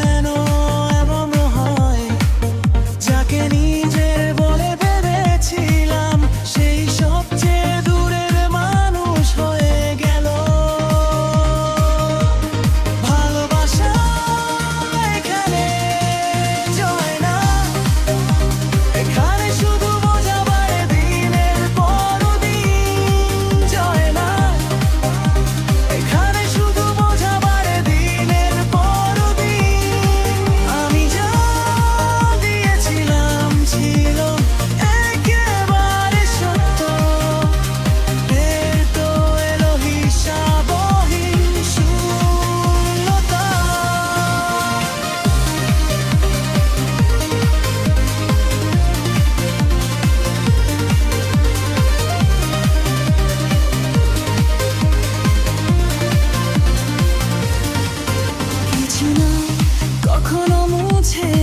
piano. কখনো মুছে